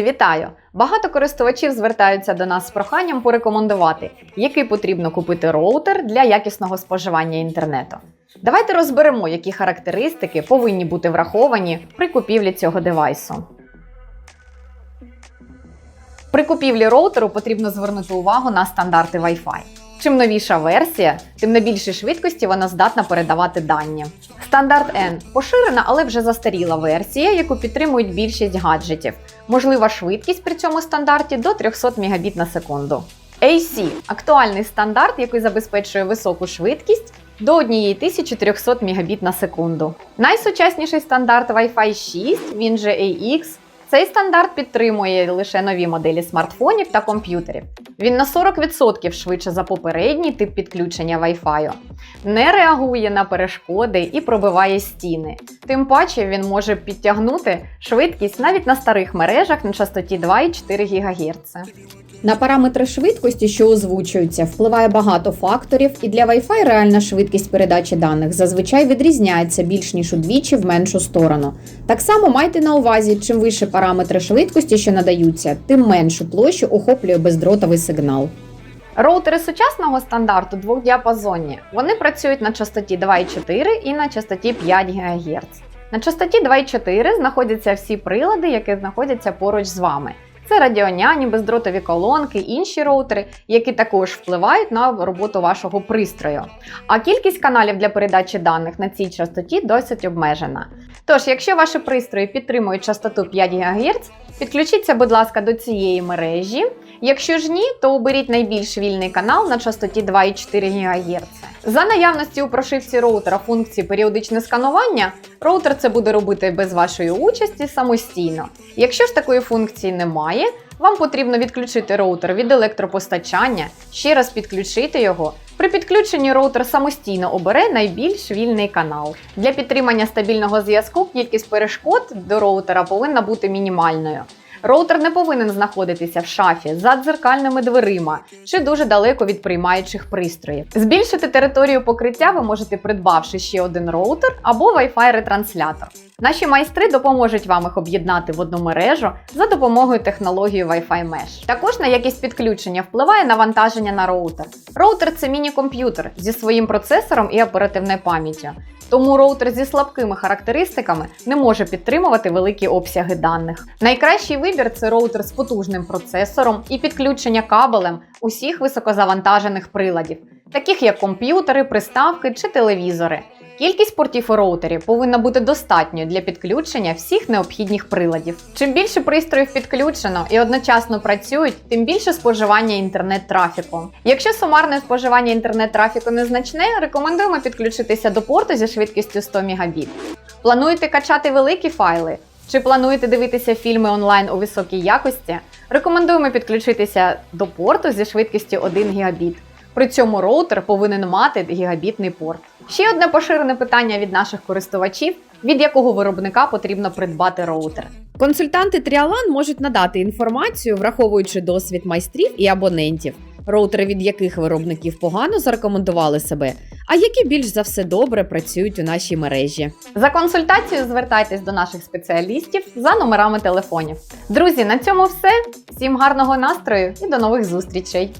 Вітаю! Багато користувачів звертаються до нас з проханням порекомендувати, який потрібно купити роутер для якісного споживання інтернету. Давайте розберемо, які характеристики повинні бути враховані при купівлі цього девайсу. При купівлі роутеру потрібно звернути увагу на стандарти Wi-Fi. Чим новіша версія, тим на більшій швидкості вона здатна передавати дані. Стандарт N поширена, але вже застаріла версія, яку підтримують більшість гаджетів. Можлива швидкість при цьому стандарті до 300 Мбіт на секунду. AC актуальний стандарт, який забезпечує високу швидкість до 1300 Мбіт на секунду. Найсучасніший стандарт Wi-Fi 6, він же AX, цей стандарт підтримує лише нові моделі смартфонів та комп'ютерів. Він на 40% швидше за попередній тип підключення Wi-Fi. Не реагує на перешкоди і пробиває стіни. Тим паче він може підтягнути швидкість навіть на старих мережах на частоті 2,4 ГГц. На параметри швидкості, що озвучуються, впливає багато факторів, і для Wi-Fi реальна швидкість передачі даних зазвичай відрізняється більш ніж удвічі в меншу сторону. Так само майте на увазі, чим вище параметри швидкості, що надаються, тим меншу площу охоплює бездротовий сигнал. Роутери сучасного стандарту двохдіапазонні. Вони працюють на частоті 2,4 і на частоті 5 ГГц. На частоті 2,4 знаходяться всі прилади, які знаходяться поруч з вами. Це радіоняні, бездротові колонки, інші роутери, які також впливають на роботу вашого пристрою. А кількість каналів для передачі даних на цій частоті досить обмежена. Тож, якщо ваші пристрої підтримують частоту 5 ГГц, підключіться, будь ласка, до цієї мережі. Якщо ж ні, то оберіть найбільш вільний канал на частоті 2,4 ГГц. За наявності у прошивці роутера функції періодичне сканування, роутер це буде робити без вашої участі самостійно. Якщо ж такої функції немає, вам потрібно відключити роутер від електропостачання, ще раз підключити його. При підключенні роутер самостійно обере найбільш вільний канал. Для підтримання стабільного зв'язку кількість перешкод до роутера повинна бути мінімальною. Роутер не повинен знаходитися в шафі за дзеркальними дверима чи дуже далеко від приймаючих пристроїв. Збільшити територію покриття ви можете придбавши ще один роутер або Wi-Fi ретранслятор. Наші майстри допоможуть вам їх об'єднати в одну мережу за допомогою технології Wi-Fi Mesh. Також на якість підключення впливає навантаження на роутер. Роутер це міні-комп'ютер зі своїм процесором і оперативною пам'яттю. Тому роутер зі слабкими характеристиками не може підтримувати великі обсяги даних. Найкращий вибір це роутер з потужним процесором і підключення кабелем усіх високозавантажених приладів, таких як комп'ютери, приставки чи телевізори. Кількість портів у роутері повинна бути достатньою для підключення всіх необхідних приладів. Чим більше пристроїв підключено і одночасно працюють, тим більше споживання інтернет-трафіку. Якщо сумарне споживання інтернет-трафіку незначне, рекомендуємо підключитися до порту зі швидкістю 100 Мбіт. Плануєте качати великі файли? Чи плануєте дивитися фільми онлайн у високій якості? Рекомендуємо підключитися до порту зі швидкістю 1 Гбіт. При цьому роутер повинен мати гігабітний порт. Ще одне поширене питання від наших користувачів: від якого виробника потрібно придбати роутер. Консультанти Тріалан можуть надати інформацію, враховуючи досвід майстрів і абонентів, роутери від яких виробників погано зарекомендували себе, а які більш за все добре працюють у нашій мережі. За консультацією звертайтесь до наших спеціалістів за номерами телефонів. Друзі, на цьому все. Всім гарного настрою і до нових зустрічей!